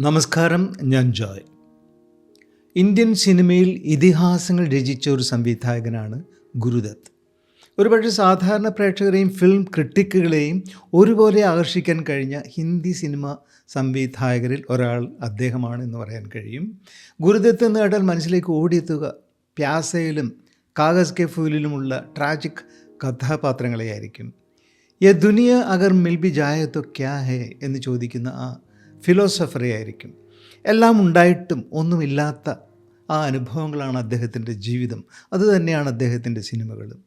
നമസ്കാരം ഞാൻ ജോയ്. ഇന്ത്യൻ സിനിമയിൽ ഇതിഹാസങ്ങൾ രചിച്ച ഒരു സംവിധായകനാണ് ഗുരുദത്ത്. ഒരുപക്ഷെ സാധാരണ പ്രേക്ഷകരെയും ഫിലിം ക്രിട്ടിക്കുകളെയും ഒരുപോലെ ആകർഷിക്കാൻ കഴിഞ്ഞ ഹിന്ദി സിനിമ സംവിധായകരിൽ ഒരാൾ അദ്ദേഹമാണ് എന്ന് പറയാൻ കഴിയും. ഗുരുദത്ത് എന്ന് കേട്ടാൽ മനസ്സിലേക്ക് ഓടിയെത്തുക പ്യാസയിലും കാഗസ് കെ ഫൂലിലുമുള്ള ട്രാജിക് കഥാപാത്രങ്ങളെയായിരിക്കും. യ ദുനിയ അഗർ മിൽ ബി ജായ തോ ക്യാ ഹേ? എന്ന് ചോദിക്കുന്ന ആ ഫിലോസഫറെ ആയിരിക്കും. എല്ലാം ഉണ്ടായിട്ടും ഒന്നുമില്ലാത്ത ആ അനുഭവങ്ങളാണ് അദ്ദേഹത്തിന്റെ ജീവിതം. അതുതന്നെയാണ് അദ്ദേഹത്തിന്റെ സിനിമകളും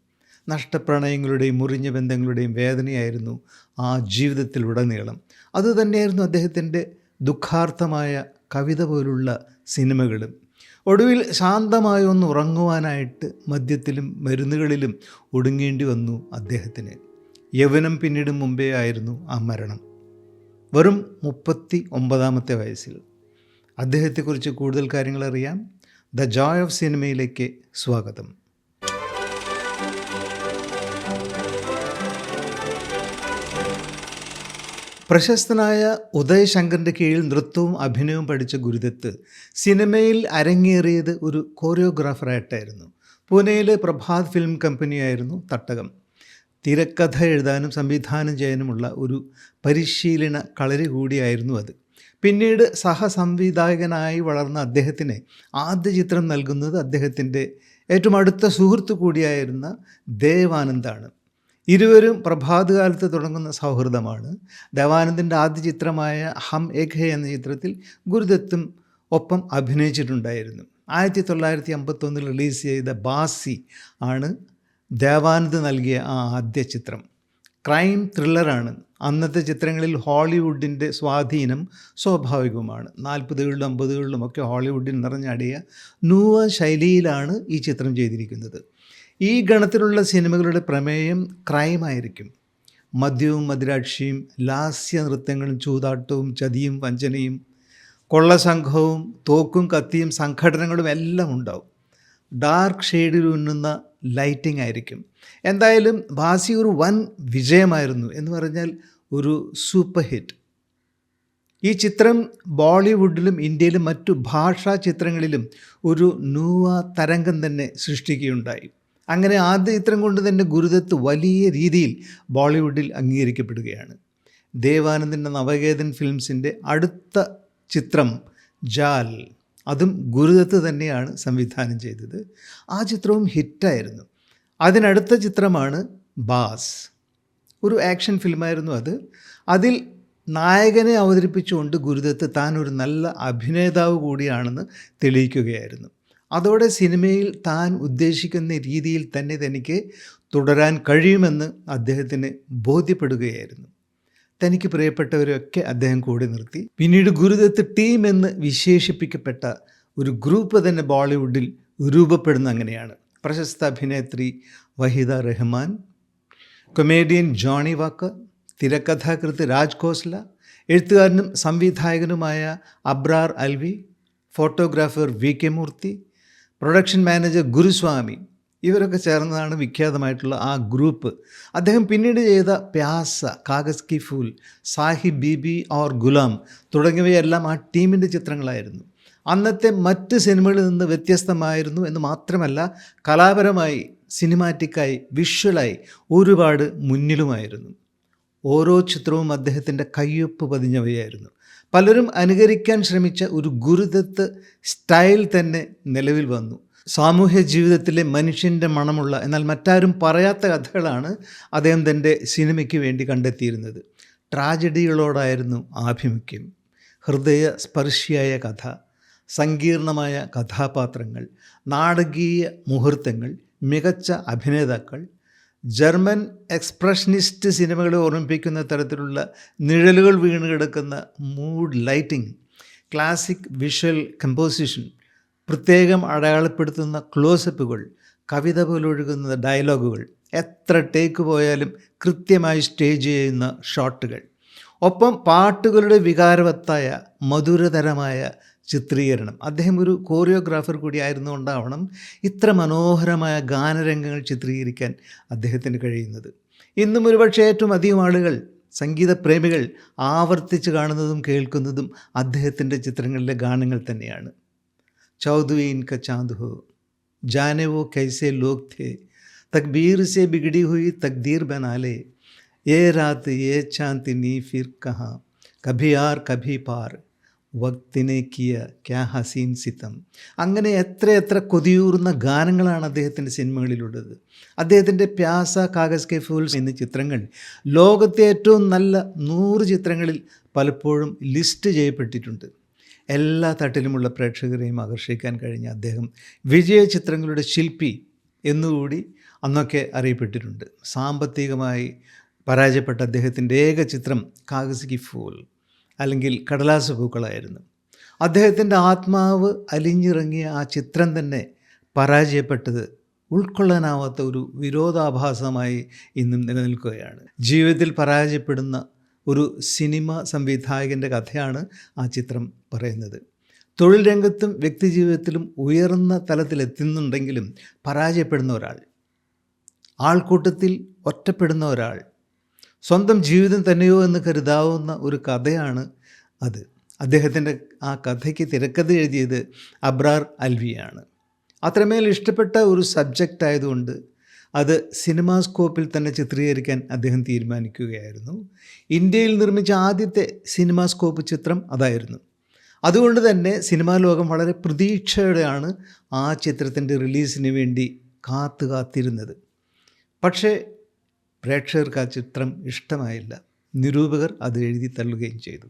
നഷ്ടപ്രണയങ്ങളുടെയും മുറിഞ്ഞ ബന്ധങ്ങളുടെയും വേദനയായിരുന്നു ആ ജീവിതത്തിലുടനീളം. അതുതന്നെയായിരുന്നു അദ്ദേഹത്തിന്റെ ദുഃഖാർത്ഥമായ കവിത പോലുള്ള സിനിമകളും ഒടുവിൽ ശാന്തമായി ഒന്ന് ഉറങ്ങുവാനായിട്ട് മദ്യത്തിലും മരുന്നുകളിലും ഒടുങ്ങേണ്ടി വന്നു അദ്ദേഹത്തിന്. യവനം പിന്നീട് മുമ്പേ ആയിരുന്നു ആ മരണം. വെറും മുപ്പത്തി ഒമ്പതാമത്തെ വയസ്സിൽ. അദ്ദേഹത്തെക്കുറിച്ച് കൂടുതൽ കാര്യങ്ങൾ അറിയാം ദ ജോയ് ഓഫ് സിനിമയിലേക്ക് സ്വാഗതം. പ്രശസ്തനായ ഉദയ് ശങ്കറിന്റെ കീഴിൽ നൃത്തവും അഭിനയവും പഠിച്ച ഗുരുദത്ത് സിനിമയിൽ അരങ്ങേറിയത് ഒരു കോറിയോഗ്രാഫറായിട്ടായിരുന്നു. പൂനെയിലെ പ്രഭാത് ഫിലിം കമ്പനിയായിരുന്നു തട്ടകം. തിരക്കഥ എഴുതാനും സംവിധാനം ചെയ്യാനുമുള്ള ഒരു പരിശീലന കളരി കൂടിയായിരുന്നു അത്. പിന്നീട് സഹസംവിധായകനായി വളർന്ന അദ്ദേഹത്തിന് ആദ്യ ചിത്രം നൽകുന്നത് അദ്ദേഹത്തിന്റെ ഏറ്റവും അടുത്ത സുഹൃത്തു കൂടിയായിരുന്ന ദേവാനന്ദാണ്. ഇരുവരും പ്രഭാതകാലത്ത് തുടങ്ങുന്ന സൗഹൃദമാണ്. ദേവാനന്ദിന്റെ ആദ്യ ചിത്രമായ ഹം ഏഖ എന്ന ചിത്രത്തിൽ ഗുരുദത്തും ഒപ്പം അഭിനയിച്ചിട്ടുണ്ടായിരുന്നു. ആയിരത്തി തൊള്ളായിരത്തി അമ്പത്തൊന്നിൽ റിലീസ് ചെയ്ത ബാസി ആണ് ദേവാനന്ദ് നൽകിയ ആ ആദ്യ ചിത്രം. ക്രൈം ത്രില്ലറാണ്. അന്നത്തെ ചിത്രങ്ങളിൽ ഹോളിവുഡിന്റെ സ്വാധീനം സ്വാഭാവികവുമാണ്. നാൽപ്പതുകളിലും അമ്പതുകളിലും ഒക്കെ ഹോളിവുഡിൽ നിറഞ്ഞടിയ നൂവ ശൈലിയിലാണ് ഈ ചിത്രം ചെയ്തിരിക്കുന്നത്. ഈ ഗണത്തിലുള്ള സിനിമകളുടെ പ്രമേയം ക്രൈമായിരിക്കും മദ്യവും മദിരാക്ഷിയും ലാസ്യ നൃത്തങ്ങളും ചൂതാട്ടവും ചതിയും വഞ്ചനയും കൊള്ളസംഘവും തോക്കും കത്തിയും സംഘടനകളും എല്ലാം ഉണ്ടാവും. ഡാർക്ക് ഷെയ്ഡിൽ ഉന്നുന്ന ലൈറ്റിംഗ് ആയിരിക്കും. എന്തായാലും ബാസി ഒരു വൻ വിജയമായിരുന്നു എന്ന് പറഞ്ഞാൽ ഒരു സൂപ്പർ ഹിറ്റ് ഈ ചിത്രം ബോളിവുഡിലും ഇന്ത്യയിലും മറ്റു ഭാഷാ ചിത്രങ്ങളിലും ഒരു നൂവ തരംഗം തന്നെ സൃഷ്ടിക്കുകയുണ്ടായി. അങ്ങനെ ആദ്യ ചിത്രം കൊണ്ട് തന്നെ ഗുരുദത്ത് വലിയ രീതിയിൽ ബോളിവുഡിൽ അംഗീകരിക്കപ്പെടുകയാണ്. ദേവാനന്ദിന്റെ നവകേതൻ ഫിലിംസിന്റെ അടുത്ത ചിത്രം ജാൽ. അതും ഗുരുദത്ത് തന്നെയാണ് സംവിധാനം ചെയ്തത്. ആ ചിത്രവും ഹിറ്റായിരുന്നു. അതിനടുത്ത ചിത്രമാണ് ബാസ്. ഒരു ആക്ഷൻ ഫിലിമായിരുന്നു അത്. അതിൽ നായകനെ അവതരിപ്പിച്ചുകൊണ്ട് ഗുരുദത്ത് താൻ ഒരു നല്ല അഭിനേതാവ് കൂടിയാണെന്ന് തെളിയിക്കുകയായിരുന്നു. അതോടെ സിനിമയിൽ താൻ ഉദ്ദേശിക്കുന്ന രീതിയിൽ തന്നെ തനിക്ക് തുടരാൻ കഴിയുമെന്ന് അദ്ദേഹത്തിന് ബോധ്യപ്പെടുകയായിരുന്നു. തനിക്ക് പ്രിയപ്പെട്ടവരെയൊക്കെ അദ്ദേഹം കൂടി നിർത്തി. പിന്നീട് ഗുരുദത്ത് ടീം എന്ന് വിശേഷിപ്പിക്കപ്പെട്ട ഒരു ഗ്രൂപ്പ് തന്നെ ബോളിവുഡിൽ രൂപപ്പെടുന്ന അങ്ങനെയാണ്. പ്രശസ്ത അഭിനേത്രി വഹിദ റഹ്മാൻ കൊമേഡിയൻ ജോണി വാക്കർ തിരക്കഥാകൃത്ത് രാജ് ഖോസ്ല എഴുത്തുകാരനും സംവിധായകനുമായ Abrar Alvi photographer V K Murthy production manager Guruswamy ഇവരൊക്കെ ചേർന്നതാണ് വിഖ്യാതമായിട്ടുള്ള ആ ഗ്രൂപ്പ് അദ്ദേഹം പിന്നീട് ചെയ്ത പ്യാസ കാഗസ് കി ഫൂൽ സാഹിബ് ബീബി ഓർ ഗുലാം തുടങ്ങിയവയെല്ലാം ആ ടീമിന്റെ ചിത്രങ്ങളായിരുന്നു. അന്നത്തെ മറ്റ് സിനിമകളിൽ നിന്ന് വ്യത്യസ്തമായിരുന്നു എന്ന് മാത്രമല്ല കലാപരമായി സിനിമാറ്റിക്കായി വിഷ്വലായി ഒരുപാട് മുന്നിലുമായിരുന്നു. ഓരോ ചിത്രവും അദ്ദേഹത്തിന്റെ കയ്യൊപ്പ് പതിഞ്ഞവയായിരുന്നു. പലരും അനുകരിക്കാൻ ശ്രമിച്ച ഒരു ഗുരുദത്ത് സ്റ്റൈൽ തന്നെ നിലവിൽ വന്നു. സാമൂഹ്യ ജീവിതത്തിലെ മനുഷ്യന്റെ മണമുള്ള എന്നാൽ മറ്റാരും പറയാത്ത കഥകളാണ് അദ്ദേഹം തന്റെ സിനിമയ്ക്ക് വേണ്ടി കണ്ടെത്തിയിരുന്നത്. ട്രാജഡികളോടായിരുന്നു ആഭിമുഖ്യം. ഹൃദയ സ്പർശിയായ കഥ സങ്കീർണമായ കഥാപാത്രങ്ങൾ നാടകീയ മുഹൂർത്തങ്ങൾ മികച്ച അഭിനേതാക്കൾ ജർമ്മൻ എക്സ്പ്രഷനിസ്റ്റ് സിനിമകളെ ഓർമ്മിപ്പിക്കുന്ന തരത്തിലുള്ള നിഴലുകൾ വീണ് കിടക്കുന്ന mood lighting classic visual composition പ്രത്യേകം അടയാളപ്പെടുത്തുന്ന ക്ലോസപ്പുകൾ കവിത പോലൊഴുകുന്ന ഡയലോഗുകൾ എത്ര ടേക്ക് പോയാലും കൃത്യമായി സ്റ്റേജ് ചെയ്യുന്ന ഷോട്ടുകൾ. ഒപ്പം പാട്ടുകളുടെ വികാരവത്തായ മധുരതരമായ ചിത്രീകരണം. അദ്ദേഹം ഒരു കോറിയോഗ്രാഫർ കൂടി ആയിരുന്നുകൊണ്ടാവണം ഇത്ര മനോഹരമായ ഗാനരംഗങ്ങൾ ചിത്രീകരിക്കാൻ അദ്ദേഹത്തിന് കഴിയുന്നത്. ഇന്നും ഒരുപക്ഷെ ഏറ്റവും അധികം ആളുകൾ സംഗീത പ്രേമികൾ ആവർത്തിച്ച് കാണുന്നതും കേൾക്കുന്നതും അദ്ദേഹത്തിന്റെ ചിത്രങ്ങളിലെ ഗാനങ്ങൾ തന്നെയാണ്. ചൗധുവീൻ ക ചാന്ത് ഹോ जाने वो कैसे लोग थे तकबीर से बिगड़ी हुई तकदीर बना ले ये रात ये चांदनी फिर कहाँ कभी आर कभी പാർ വക്തിനെ കിയ ക്യാ ഹസീൻ സിത്തം അങ്ങനെ എത്ര എത്ര കൊതിയൂറുന്ന ഗാനങ്ങളാണ് അദ്ദേഹത്തിൻ്റെ സിനിമകളിലുള്ളത് അദ്ദേഹത്തിൻ്റെ പ്യാസ കാഗസ് കെ ഫൂൾസ് എന്നീ ചിത്രങ്ങൾ ലോകത്തെ ഏറ്റവും നല്ല നൂറ് ചിത്രങ്ങളിൽ പലപ്പോഴും ലിസ്റ്റ് ചെയ്യപ്പെട്ടിട്ടുണ്ട് എല്ലാ തട്ടിലുമുള്ള പ്രേക്ഷകരെയും ആകർഷിക്കാൻ കഴിഞ്ഞ അദ്ദേഹം വിജയ ചിത്രങ്ങളുടെ ശില്പി എന്നുകൂടി അന്നൊക്കെ അറിയപ്പെട്ടിട്ടുണ്ട്. സാമ്പത്തികമായി പരാജയപ്പെട്ട അദ്ദേഹത്തിന്റെ ഏക ചിത്രം കാഗസികി ഫൂൽ അല്ലെങ്കിൽ കടലാസ പൂക്കളായിരുന്നു. അദ്ദേഹത്തിന്റെ ആത്മാവ് അലിഞ്ഞിറങ്ങിയ ആ ചിത്രം തന്നെ പരാജയപ്പെട്ടത് ഉൾക്കൊള്ളാനാവാത്ത ഒരു വിരോധാഭാസമായി ഇന്നും നിലനിൽക്കുകയാണ്. ജീവിതത്തിൽ പരാജയപ്പെടുന്ന ഒരു സിനിമ സംവിധായകന്റെ കഥയാണ് ആ ചിത്രം പറയുന്നത്. തൊഴിൽ രംഗത്തും വ്യക്തിജീവിതത്തിലും ഉയർന്ന തലത്തിലെത്തുന്നുണ്ടെങ്കിലും പരാജയപ്പെടുന്ന ഒരാൾ ആൾക്കൂട്ടത്തിൽ ഒറ്റപ്പെടുന്ന ഒരാൾ സ്വന്തം ജീവിതം തന്നെയോ എന്ന് കരുതാവുന്ന ഒരു കഥയാണ് അത്. അദ്ദേഹത്തിന്റെ ആ കഥയ്ക്ക് തിരക്കഥ എഴുതിയത് അബ്രാർ അൽവിയാണ്. അത്രമേൽ ഇഷ്ടപ്പെട്ട ഒരു സബ്ജക്റ്റ് ആയതുകൊണ്ട് അത് സിനിമാസ്കോപ്പിൽ തന്നെ ചിത്രീകരിക്കാൻ അദ്ദേഹം തീരുമാനിക്കുകയായിരുന്നു. ഇന്ത്യയിൽ നിർമ്മിച്ച ആദ്യത്തെ സിനിമാസ്കോപ്പ് ചിത്രം അതായിരുന്നു. അതുകൊണ്ട് തന്നെ സിനിമാ ലോകം വളരെ പ്രതീക്ഷയോടെയാണ് ആ ചിത്രത്തിന്റെ റിലീസിന് വേണ്ടി കാത്തു കാത്തിരുന്നത് പക്ഷേ പ്രേക്ഷകർക്ക് ആ ചിത്രം ഇഷ്ടമായില്ല. നിരൂപകർ അത് എഴുതി തള്ളുകയും ചെയ്തു.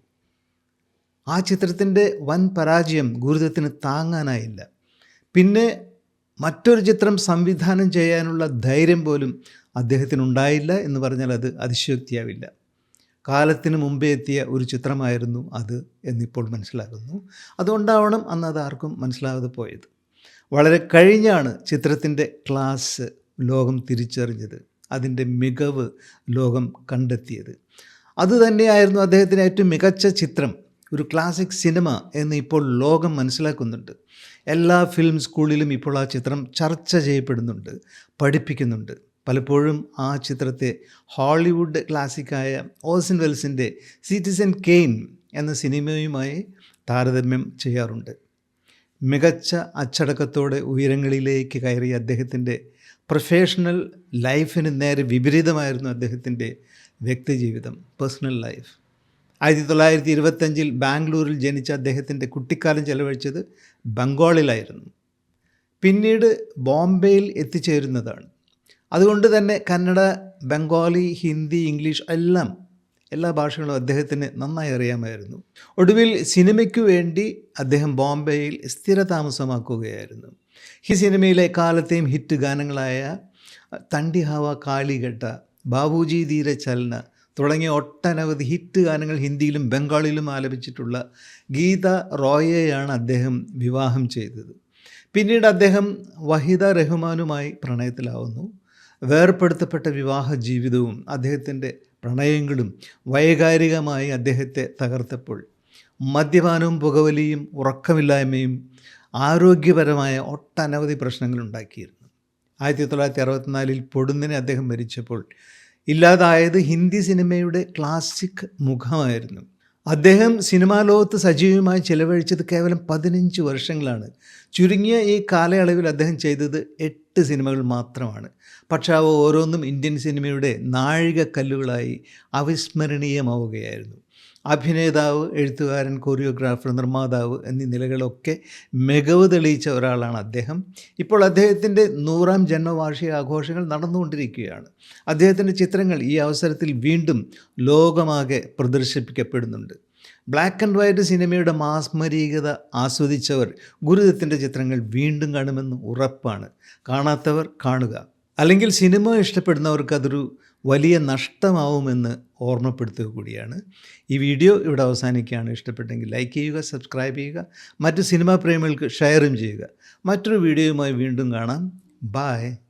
ആ ചിത്രത്തിന്റെ വൻ പരാജയം ഗുരുതത്തിന് താങ്ങാനായില്ല. പിന്നെ മറ്റൊരു ചിത്രം സംവിധാനം ചെയ്യാനുള്ള ധൈര്യം പോലും അദ്ദേഹത്തിനുണ്ടായില്ല എന്ന് പറഞ്ഞാൽ അത് അതിശയോക്തിയാവില്ല. കാലത്തിന് മുമ്പേ എത്തിയ ഒരു ചിത്രമായിരുന്നു അത് എന്നിപ്പോൾ മനസ്സിലാകുന്നു. അതുകൊണ്ടാവണം അന്ന് അത് ആർക്കും മനസ്സിലാകാതെ പോയത്. വളരെ കഴിഞ്ഞാണ് ചിത്രത്തിന്റെ ക്ലാസ് ലോകം തിരിച്ചറിഞ്ഞത്. അതിന്റെ മികവ് ലോകം കണ്ടെത്തിയത്. അതുതന്നെയായിരുന്നു അദ്ദേഹത്തിന്റെ ഏറ്റവും മികച്ച ചിത്രം. ഒരു ക്ലാസിക് സിനിമ എന്ന് ഇപ്പോൾ ലോകം മനസ്സിലാക്കുന്നുണ്ട്. എല്ലാ ഫിലിം സ്കൂളിലും ഇപ്പോൾ ആ ചിത്രം ചർച്ച ചെയ്യപ്പെടുന്നുണ്ട് പഠിപ്പിക്കുന്നുണ്ട്. പലപ്പോഴും ആ ചിത്രത്തെ ഹോളിവുഡ് ക്ലാസിക്കായ ഓസിൻ വെൽസിന്റെ സിറ്റിസൻ കെയിൻ എന്ന സിനിമയുമായി താരതമ്യം ചെയ്യാറുണ്ട്. മികച്ച അച്ചടക്കത്തോടെ ഉയരങ്ങളിലേക്ക് കയറിയ അദ്ദേഹത്തിന്റെ പ്രൊഫഷണൽ ലൈഫിന് നേരെ വിപരീതമായിരുന്നു അദ്ദേഹത്തിന്റെ വ്യക്തിജീവിതം പേഴ്സണൽ ലൈഫ് ആയിരത്തി തൊള്ളായിരത്തി ഇരുപത്തഞ്ചിൽ ബാംഗ്ലൂരിൽ ജനിച്ച അദ്ദേഹത്തിന്റെ കുട്ടിക്കാലം ചെലവഴിച്ചത് ബംഗാളിലായിരുന്നു. പിന്നീട് ബോംബെയിൽ എത്തിച്ചേരുന്നതാണ്. അതുകൊണ്ട് തന്നെ കന്നഡ ബംഗാളി ഹിന്ദി ഇംഗ്ലീഷ് എല്ലാം എല്ലാ ഭാഷകളും അദ്ദേഹത്തിന് നന്നായി അറിയാമായിരുന്നു. ഒടുവിൽ സിനിമയ്ക്കു വേണ്ടി അദ്ദേഹം ബോംബെയിൽ സ്ഥിരതാമസമാക്കുകയായിരുന്നു. ഈ സിനിമയിലെ കാലത്തെയും ഹിറ്റ് ഗാനങ്ങളായ തണ്ടി ഹവ കാളികെട്ട ബാബുജി ധീര ചലന തുടങ്ങിയ ഒട്ടനവധി ഹിറ്റ് ഗാനങ്ങൾ ഹിന്ദിയിലും ബംഗാളിലും ആലപിച്ചിട്ടുള്ള ഗീത റോയയെയാണ് അദ്ദേഹം വിവാഹം ചെയ്തത്. പിന്നീട് അദ്ദേഹം വഹിദ റഹ്മാനുമായി പ്രണയത്തിലാവുന്നു. വേർപ്പെടുത്തപ്പെട്ട വിവാഹ ജീവിതവും അദ്ദേഹത്തിന്റെ പ്രണയങ്ങളും വൈകാരികമായി അദ്ദേഹത്തെ തകർത്തപ്പോൾ മദ്യപാനവും പുകവലിയും ഉറക്കമില്ലായ്മയും ആരോഗ്യപരമായ ഒട്ടനവധി പ്രശ്നങ്ങൾ ഉണ്ടാക്കിയിരുന്നു ആയിരത്തി തൊള്ളായിരത്തി അറുപത്തിനാലിൽ പൊടുന്നിനെ അദ്ദേഹം മരിച്ചപ്പോൾ ഇല്ലാതായത് ഹിന്ദി സിനിമയുടെ ക്ലാസിക് മുഖമായിരുന്നു. അദ്ദേഹം സിനിമാ ലോകത്ത് സജീവമായി ചിലവഴിച്ചത് കേവലം പതിനഞ്ച് വർഷങ്ങളാണ്. ചുരുങ്ങിയ ഈ കാലയളവിൽ അദ്ദേഹം ചെയ്തത് എട്ട് സിനിമകൾ മാത്രമാണ്. പക്ഷേ അവ ഓരോന്നും ഇന്ത്യൻ സിനിമയുടെ നാഴികക്കല്ലുകളായി അവിസ്മരണീയമാവുകയായിരുന്നു. അഭിനേതാവ് എഴുത്തുകാരൻ കൊറിയോഗ്രാഫർ നിർമ്മാതാവ് എന്നീ നിലകളൊക്കെ മികവ് തെളിയിച്ച ഒരാളാണ് അദ്ദേഹം. ഇപ്പോൾ അദ്ദേഹത്തിന്റെ നൂറാം ജന്മവാർഷിക ആഘോഷങ്ങൾ നടന്നുകൊണ്ടിരിക്കുകയാണ്. അദ്ദേഹത്തിന്റെ ചിത്രങ്ങൾ ഈ അവസരത്തിൽ വീണ്ടും ലോകമാകെ പ്രദർശിപ്പിക്കപ്പെടുന്നുണ്ട്. ബ്ലാക്ക് ആൻഡ് വൈറ്റ് സിനിമയുടെ മാസ്മരീകത ആസ്വദിച്ചവർ ഗുരുദത്തിന്റെ ചിത്രങ്ങൾ വീണ്ടും കാണുമെന്ന് ഉറപ്പാണ്. കാണാത്തവർ കാണുക. അല്ലെങ്കിൽ സിനിമ ഇഷ്ടപ്പെടുന്നവർക്ക് അതൊരു വലിയ നഷ്ടമാവുമെന്ന് ഓർമ്മപ്പെടുത്തുക കൂടിയാണ്. ഈ വീഡിയോ ഇവിടെ അവസാനിക്കുകയാണ്. ഇഷ്ടപ്പെട്ടെങ്കിൽ ലൈക്ക് ചെയ്യുക സബ്സ്ക്രൈബ് ചെയ്യുക മറ്റ് സിനിമാ പ്രേമികൾക്ക് ഷെയറും ചെയ്യുക. മറ്റൊരു വീഡിയോയുമായി വീണ്ടും കാണാം. ബായ്